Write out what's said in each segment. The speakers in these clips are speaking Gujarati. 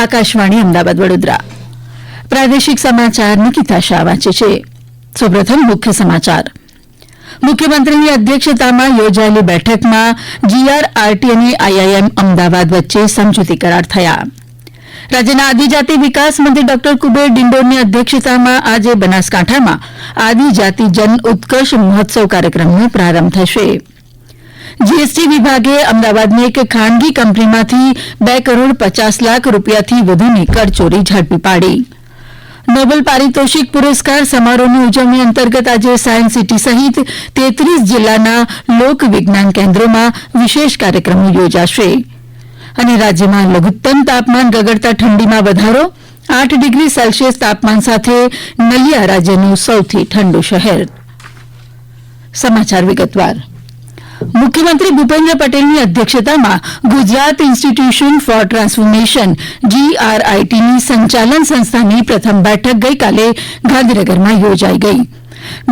આકાશવાણી અમદાવાદ વડોદરા. પ્રાદેશિક સમાચાર નિકિતા શાહ વાંચે છે. સૌપ્રથમ મુખ્ય સમાચાર. મુખ્યમંત્રીની અધ્યક્ષતામાં યોજાયેલી બેઠકમાં જીઆરઆરટી અને આઈઆઈએમ અમદાવાદ વચ્ચે સમજૂતી કરાર થયા. રાજ્યના આદિજાતિ વિકાસ મંત્રી ડોક્ટર કુબેર ડિંડોરની અધ્યક્ષતામાં આજે બનાસકાંઠામાં આદિજાતિ જન ઉત્કર્ષ મહોત્સવ કાર્યક્રમનો પ્રારંભ થશે. જીએસટી વિભાગે અમદાવાદની એક ખાનગી કંપનીમાંથી બે કરોડ પચાસ લાખ રૂપિયાથી વધુની કરચોરી ઝડપી પાડી. નોબેલ પારિતોષિક પુરસ્કાર સમારોહની ઉજવણી અંતર્ગત આજે સાયન્સ સિટી સહિત તેત્રીસ જિલ્લાના લોક વિજ્ઞાન કેન્દ્રોમાં વિશેષ કાર્યક્રમો યોજાશે. અને રાજ્યમાં લઘુત્તમ તાપમાન ગગડતા ઠંડીમાં વધારો, આઠ ડિગ્રી સેલ્સિયસ તાપમાન સાથે નલિયા રાજ્યનું સૌથી ઠંડુ શહેર. સમાચાર વિગતવાર. મુખ્યમંત્રી ભૂપેન્દ્ર પટેલની અધ્યક્ષતામાં ગુજરાત ઇન્સ્ટિટ્યુશન ફોર ટ્રાન્સફોર્મેશન જીઆરઆઈટીની સંચાલન સંસ્થાની પ્રથમ બેઠક ગઈકાલે ગાંધીનગરમાં યોજાઈ ગઈ.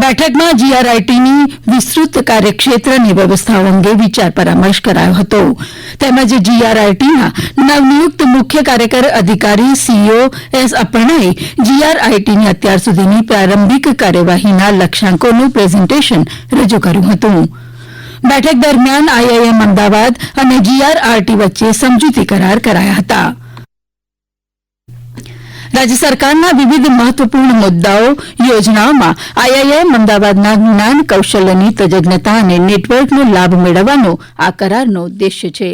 બેઠકમાં જીઆરઆઈટીની વિસ્તૃત કાર્યક્ષેત્ર અને વ્યવસ્થાઓ અંગે વિચાર પરામર્શ કરાયો હતો. તેમજ જીઆરઆઈટીના નવનિયુક્ત મુખ્ય કાર્યકર અધિકારી સીઈઓ એસ અપર્ણાએ જીઆરઆઈટીની અત્યાર સુધીની પ્રારંભિક કાર્યવાહીના લક્ષ્યાંકોનું પ્રેઝન્ટેશન રજૂ કર્યું હતું. બેઠક દરમિયાન આઈઆઈએમ અમદાવાદ અને જીઆરઆરટી વચ્ચે સમજૂતી કરાર કરાયા હતા. રાજ્ય સરકારના વિવિધ મહત્વપૂર્ણ મુદ્દાઓ, યોજનાઓમાં આઈઆઈએમ અમદાવાદના જ્ઞાન કૌશલ્યની તજજ્ઞતા અને નેટવર્કનો લાભ મેળવવાનો આ કરારનો ઉદ્દેશ્ય છે.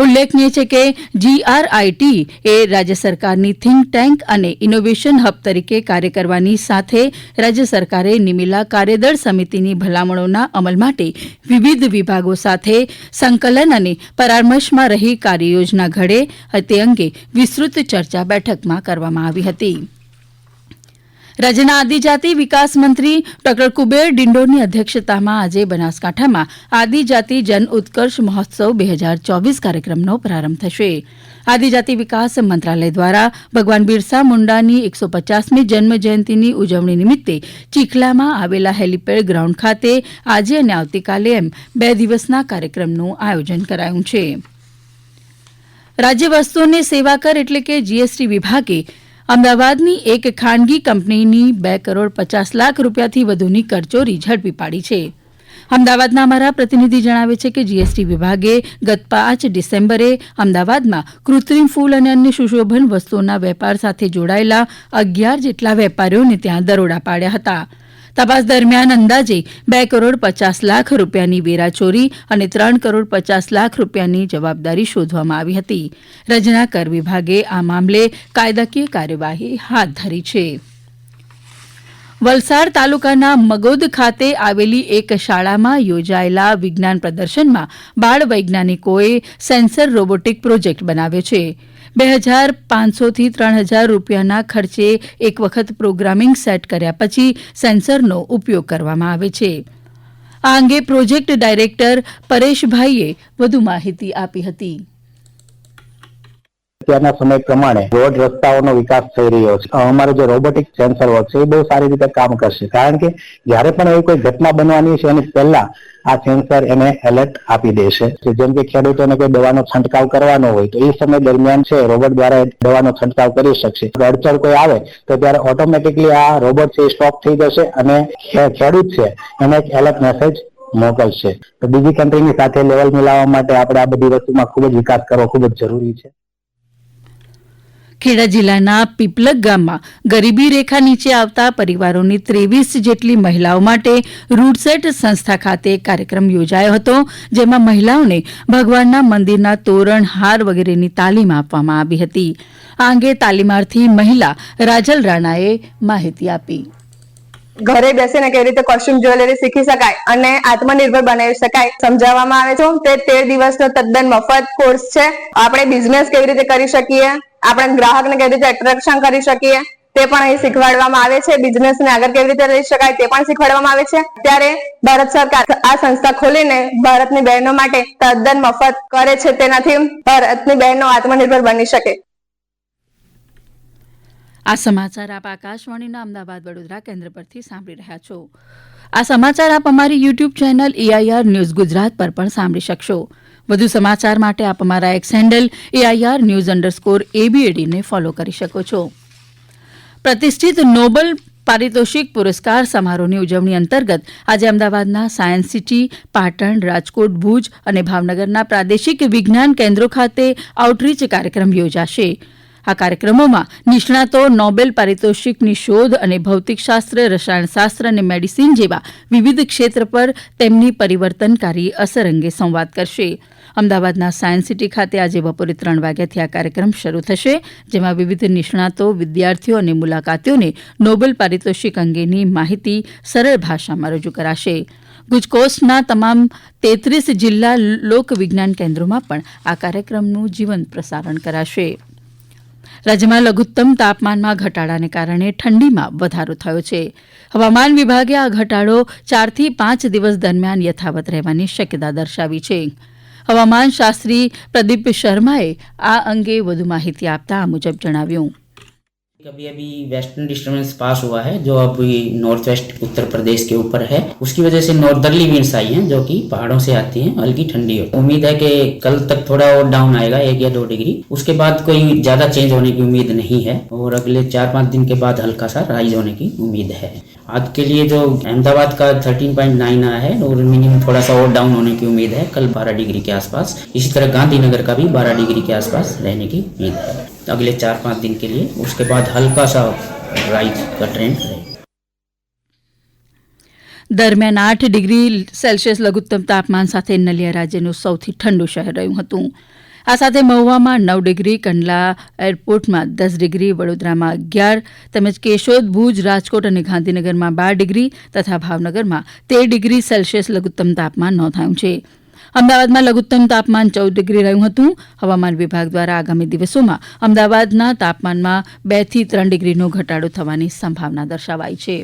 ઉલ્લેખનીય છે કે જીઆરઆઈટી એ રાજ્ય સરકારની થીંક ટેન્ક અને ઇનોવેશન હબ તરીકે કાર્ય કરવાની સાથે રાજ્ય સરકારે નિમેલા કાર્યદળ સમિતિની ભલામણોના અમલ માટે વિવિધ વિભાગો સાથે સંકલન અને પરામર્શમાં રહી કાર્યયોજના ઘડે તે અંગે વિસ્તૃત ચર્ચા બેઠકમાં કરવામાં આવી હતી. રાજ્યના આદિજાતિ વિકાસ મંત્રી ડોક્ટર કુબેર ડિંડોરની અધ્યક્ષતામાં આજે બનાસકાંઠામાં આદિજાતિ જન ઉત્કર્ષ મહોત્સવ બે હજાર ચોવીસ કાર્યક્રમનો પ્રારંભ થશે. આદિજાતિ વિકાસ મંત્રાલય દ્વારા ભગવાન બિરસા મુંડાની એકસો પચાસમી જન્મ જયંતિની ઉજવણી નિમિત્તે ચીખલામાં આવેલા હેલીપેડ ગ્રાઉન્ડ ખાતે આજે અને આવતીકાલે એમ બે દિવસના કાર્યક્રમનું આયોજન કરાયું છે. રાજ્ય વસ્તુ અને સેવા કર એટલે કે જીએસટી વિભાગે અમદાવાદની એક ખાનગી કંપનીની બે કરોડ પચાસ લાખ રૂપિયાથી વધુની કરચોરી ઝડપી પાડી છે. અમદાવાદના અમારા પ્રતિનિધિ જણાવે છે કે જીએસટી વિભાગે ગત પાંચ ડિસેમ્બરે અમદાવાદમાં કૃત્રિમ ફૂલ અને અન્ય સુશોભન વસ્તુઓના વેપાર સાથે જોડાયેલા અગિયાર જેટલા વેપારીઓને ત્યાં દરોડા પાડ્યા હતા. તપાસ દરમિયાન અંદાજે બે કરોડ પચાસ લાખ રૂપિયાની વેરાચોરી અને ત્રણ કરોડ પચાસ લાખ રૂપિયાની જવાબદારી શોધવામાં આવી હતી. રચના કર વિભાગે આ મામલે કાયદાકીય કાર્યવાહી હાથ ધરી છે. વલસાડ તાલુકાના મગોદ ખાતે આવેલી એક શાળામાં યોજાયેલા વિજ્ઞાન પ્રદર્શનમાં બાળ વૈજ્ઞાનિકોએ સેન્સર રોબોટિક પ્રોજેક્ટ બનાવ્યો છે. બે હજાર પાંચસોથી ત્રણ હજાર રૂપિયાના ખર્ચે એક વખત પ્રોગ્રામિંગ સેટ કર્યા પછી સેન્સરનો ઉપયોગ કરવામાં આવે છે. આ અંગે પ્રોજેક્ટ ડાયરેક્ટર પરેશભાઈએ વધુ માહિતી આપી હતી. અત્યારના સમય પ્રમાણે રોડ રસ્તાઓનો વિકાસ થઈ રહ્યો છે. અમારો જે રોબોટિક સેન્સર વર્ક છે, એ બહુ સારી રીતે કામ કરશે. કારણ કે જ્યારે પણ એવી કોઈ ઘટના બનવાની છે, એની પહેલા આ સેન્સર એને એલર્ટ આપી દેશે. જેમ કે ખેડૂતોને કોઈ દવાનો છંટકાવ કરવાનો હોય, તો એ સમય દરમિયાન છે રોબોટ દ્વારા દવાનો છંટકાવ કરી શકશે. અડચણ કોઈ આવે, તો ત્યારે ઓટોમેટિકલી આ રોબોટ છે સ્ટોપ થઈ જશે અને ખેડૂત છે, એને એક એલર્ટ મેસેજ મોકલશે. તો બીજી કન્ટ્રીની સાથે લેવલ મિલાવવા માટે આપણે આ બધી વસ્તુમાં ખૂબ જ વિકાસ કરવો ખૂબ જ જરૂરી છે. ખેડા જિલ્લાના પીપલગ ગામમાં ગરીબી રેખા નીચે આવતા પરિવારોની ત્રેવીસ જેટલી મહિલાઓ માટે રૂટસેટ સંસ્થા ખાતે કાર્યક્રમ યોજાયો હતો, જેમાં મહિલાઓને ભગવાનના મંદિરના તોરણ, હાર વગેરેની તાલીમ આપવામાં આવી હતી. આ અંગે તાલીમાર્થી મહિલા રાજલ રાણાએ માહિતી આપી. ઘરે બેસીને કેવી રીતે કોસ્ટ્યુમ જ્વેલરી શીખી શકાય અને આત્મનિર્ભર બનાવી શકાય સમજાવવામાં આવે છે. તે તેર દિવસનો તદ્દન મફત કોર્સ છે. આપણે બિઝનેસ કેવી રીતે કરી શકીએ? આપણે ગ્રાહકને કેવી રીતે એટ્રેક્શન કરી શકીએ, તે પણ અહીં શીખવાડવામાં આવે છે. બિઝનેસ ને આગળ કેવી રીતે લઈ શકાય તે પણ શીખવાડવામાં આવે છે. ત્યારે ભારત સરકાર આ સંસ્થા ખોલીને ભારતની બહેનો માટે તદ્દન મફત કરે છે તેનાથી ભારતની બહેનો આત્મનિર્ભર બની શકે. આ સમાચાર આપ આકાશવાણીના અમદાવાદ વડોદરા કેન્દ્ર પરથી સાંભળી રહ્યા છો. આ સમાચાર આપ અમારી YouTube channel AIR news Gujarat પર પણ સાંભળી શકશો. વધુ સમાચાર માટે આપ અમારા X handle AIR news underscore એબીએડીને follow કરી શકો છો. પ્રતિષ્ઠિત નોબલ પારિતોષિક પુરસ્કાર સમારોહની ઉજવણી અંતર્ગત આજે અમદાવાદના સાયન્સ સિટી પાટણ, રાજકોટ, ભુજ અને ભાવનગરના પ્રાદેશિક વિજ્ઞાન કેન્દ્રો ખાતે આઉટરીચ કાર્યક્રમ યોજાશે. આ કાર્યક્રમોમાં નિષ્ણાતો, નોબેલ પારિતોષિકની શોધ અને ભૌતિકશાસ્ત્ર રસાયણશાસ્ત્ર અને મેડિસિન જેવા વિવિધ ક્ષેત્ર પર તેમની પરિવર્તનકારી અસર અંગે સંવાદ કરશે. અમદાવાદના સાયન્સ સિટી ખાતે આજે બપોરે ત્રણ વાગ્યાથી આ કાર્યક્રમ શરૂ થશે, જેમાં વિવિધ નિષ્ણાતો, વિદ્યાર્થીઓ અને મુલાકાતીઓને નોબેલ પારિતોષિક અંગેની માહિતી સરળ ભાષામાં રજૂ કરાશે. ગુજકોસ્ટના તમામ તેત્રીસ જિલ્લા લોક વિજ્ઞાન કેન્દ્રોમાં પણ આ કાર્યક્રમનું જીવંત પ્રસારણ કરાશે. રાજ્યમાં લઘુત્તમ તાપમાનમાં ઘટાડાને કારણે ઠંડીમાં વધારો થયો છે. હવામાન વિભાગે આ ઘટાડો ચારથી પાંચ દિવસ દરમિયાન યથાવત રહેવાની શક્યતા દર્શાવી છે. હવામાન શાસ્ત્રી પ્રદીપ શર્માએ આ અંગે વધુ માહિતી આપતા આ મુજબ જણાવ્યું. अभी अभी वेस्टर्न डिस्टर्बेंस पास हुआ है, जो अभी नॉर्थ वेस्ट उत्तर प्रदेश के ऊपर है। उसकी वजह से नॉर्दर्ली विंड्स आई हैं, जो कि पहाड़ों से आती हैं, हल्की ठंडी हो। उम्मीद है कि कल तक थोड़ा और डाउन आएगा, एक या दो डिग्री उसके बाद कोई ज़्यादा चेंज होने की उम्मीद नहीं है, और अगले चार पाँच दिन के बाद हल्का सा राइज होने की उम्मीद है। आज के लिए जो अहमदाबाद का 13.9 आया है, और मिनिमम थोड़ा सा और डाउन होने की उम्मीद है, कल 12 डिग्री के आसपास। इसी तरह गांधीनगर का भी 12 डिग्री के आसपास रहने की उम्मीद है। अगले चार पाँच दिन के लिए उसके बाद हल्का सा राइज का ट्रेंड रहेगा દરમિયાન આઠ ડિગ્રી સેલ્સિયસ લઘુત્તમ તાપમાન સાથે નલિયા રાજ્યનું સૌથી ઠંડુ શહેર રહ્યું હતું આ સાથે મહુવામાં નવ ડિગ્રી કંડલા એરપોર્ટમાં દસ ડિગ્રી વડોદરામાં અગિયાર તેમજ કેશોદ ભુજ રાજકોટ અને ગાંધીનગરમાં બાર ડિગ્રી તથા ભાવનગરમાં તેર ડિગ્રી સેલ્સિયસ લઘુત્તમ તાપમાન નોંધાયું છે અમદાવાદમાં લઘુત્તમ તાપમાન ચૌદ ડિગ્રી રહ્યું હતું. હવામાન વિભાગ દ્વારા આગામી દિવસોમાં અમદાવાદના તાપમાનમાં બેથી ત્રણ ડિગ્રીનો ઘટાડો થવાની સંભાવના દર્શાવાઈ છે.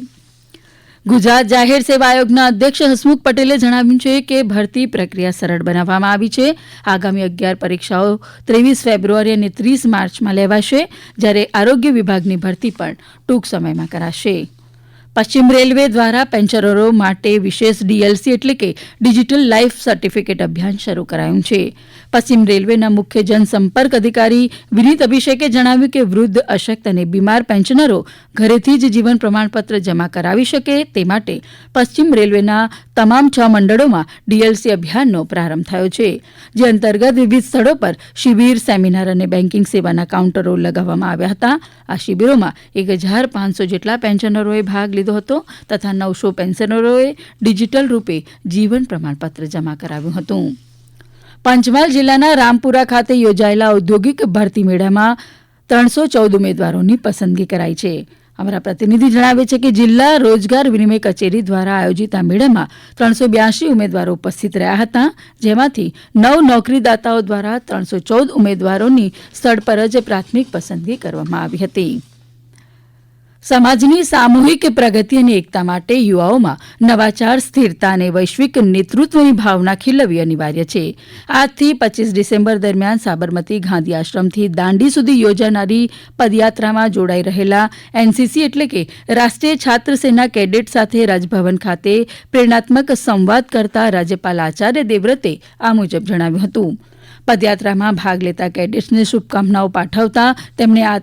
ગુજરાત જાહેર સેવા આયોગના અધ્યક્ષ હસમુખ પટેલે જણાવ્યું છે કે ભરતી પ્રક્રિયા સરળ બનાવવામાં આવી છે. આગામી અગિયાર પરીક્ષાઓ ત્રેવીસ ફેબ્રુઆરી અને ત્રીસ માર્ચમાં લેવાશે, જ્યારે આરોગ્ય વિભાગની ભરતી પણ ટૂંક સમયમાં કરાશે. પશ્ચિમ રેલવે દ્વારા પેન્શનરો માટે વિશેષ ડીએલસી એટલે કે ડિજિટલ લાઈફ સર્ટિફિકેટ અભિયાન શરૂ કરાયું છે. પશ્ચિમ રેલવેના મુખ્ય જનસંપર્ક અધિકારી વિનીત અભિષેકે જણાવ્યું કે વૃદ્ધ, અશક્ત અને બીમાર પેન્શનરો ઘરેથી જ જીવન પ્રમાણપત્ર જમા કરાવી શકે તે માટે પશ્ચિમ રેલવેના તમામ છ મંડળોમાં ડીએલસી અભિયાનનો પ્રારંભ થયો છે, જે અંતર્ગત વિવિધ સ્થળો પર શિબિર, સેમિનાર અને બેન્કિંગ સેવાના કાઉન્ટરો લગાવવામાં આવ્યા હતા. આ શિબિરોમાં એક હજાર પાંચસો જેટલા પેન્શનરોએ ભાગ લીધો હતો તથા નવસો પેન્શનરોએ ડિજિટલ રૂપે જીવન પ્રમાણપત્ર જમા કરાવ્યું હતું. પંચમહાલ જિલ્લાના રામપુરા ખાતે યોજાયેલા ઔદ્યોગિક ભરતી મેળામાં ત્રણસો ચૌદ ઉમેદવારોની પસંદગી કરાઈ છે. અમારા પ્રતિનિધિ જણાવે છે કે જિલ્લા રોજગાર વિનિમય કચેરી દ્વારા આયોજિત આ મેળામાં ત્રણસો બ્યાસી ઉમેદવારો ઉપસ્થિત રહ્યા હતા, જેમાંથી નવ નોકરીદાતાઓ દ્વારા ત્રણસો ચૌદ ઉમેદવારોની સ્થળ પર જ પ્રાથમિક પસંદગી કરવામાં આવી હતી. સમાજની સામૂહિક પ્રગતિ અને એકતા માટે યુવાઓમાં નવાચાર, સ્થિરતા અને વૈશ્વિક નેતૃત્વની ભાવના ખીલવવી અનિવાર્ય છે. આજથી પચીસ ડિસેમ્બર દરમિયાન સાબરમતી ગાંધી આશ્રમથી દાંડી સુધી યોજાનારી પદયાત્રામાં જોડાઈ રહેલા એનસીસી એટલે કે રાષ્ટ્રીય છાત્ર સેના કેડેટ સાથે રાજભવન ખાતે પ્રેરણાત્મક સંવાદ કરતા રાજ્યપાલ આચાર્ય દેવવ્રતે આ મુજબ જણાવ્યું હતું. પદયાત્રામાં ભાગ લેતા કેડેટ્સને શુભકામનાઓ પાઠવતા તેમણે આ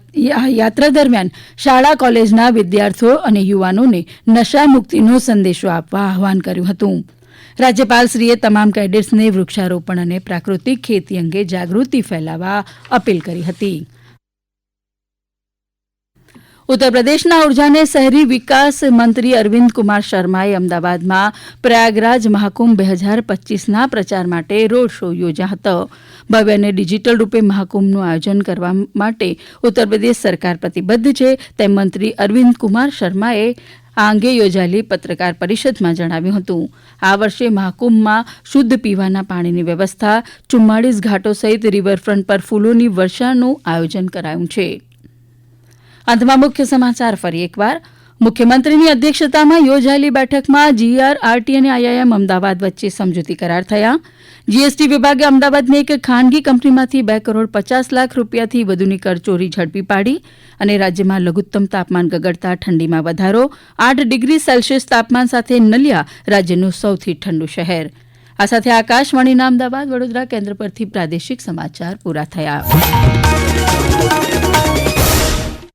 યાત્રા દરમિયાન શાળા, કોલેજના વિદ્યાર્થીઓ અને યુવાનોને નશા મુક્તિનો સંદેશો આપવા આહવાન કર્યું હતું. રાજ્યપાલશ્રીએ તમામ કેડેટ્સને વૃક્ષારોપણ અને પ્રાકૃતિક ખેતી અંગે જાગૃતિ ફેલાવવા અપીલ કરી હતી. ઉત્તર પ્રદેશના ઊર્જા અને શહેરી વિકાસ મંત્રી અરવિંદ કુમાર શર્માએ અમદાવાદમાં પ્રયાગરાજ મહાકુંભ બે હજાર પચીસના પ્રચાર માટે રોડ શો યોજ્યા હતો. ભવ્ય અને ડિજિટલ રૂપે મહાકુંભનું આયોજન કરવા માટે ઉત્તર પ્રદેશ સરકાર પ્રતિબદ્ધ છે, તેમ મંત્રી અરવિંદ કુમાર શર્માએ આ અંગે યોજાયેલી પત્રકાર પરિષદમાં જણાવ્યું હતું. આ વર્ષે મહાકુંભમાં શુદ્ધ પીવાના પાણીની વ્યવસ્થા, ચુમ્માળીસ ઘાટો સહિત રિવરફ્રન્ટ પર ફૂલોની વર્ષાનું આયોજન કરાયું છે. અંતમાં મુખ્ય સમાચાર ફરી એકવાર. મુખ્યમંત્રીની અધ્યક્ષતામાં યોજાયેલી બેઠકમાં જીઆરઆરટી અને આઈઆઈએમ અમદાવાદ વચ્ચે સમજૂતી કરાર થયા. જીએસટી વિભાગે અમદાવાદની એક ખાનગી કંપનીમાંથી બે કરોડ પચાસ લાખ રૂપિયાથી વધુની કરચોરી ઝડપી પાડી અને રાજ્યમાં લઘુત્તમ તાપમાન ગગડતા ઠંડીમાં વધારો, આઠ ડિગ્રી સેલ્સિયસ તાપમાન સાથે નલિયા રાજ્યનું સૌથી ઠંડુ શહેર. આ સાથે આકાશવાણીના અમદાવાદ વડોદરા કેન્દ્ર પરથી પ્રાદેશિક સમાચાર પૂરા થયા.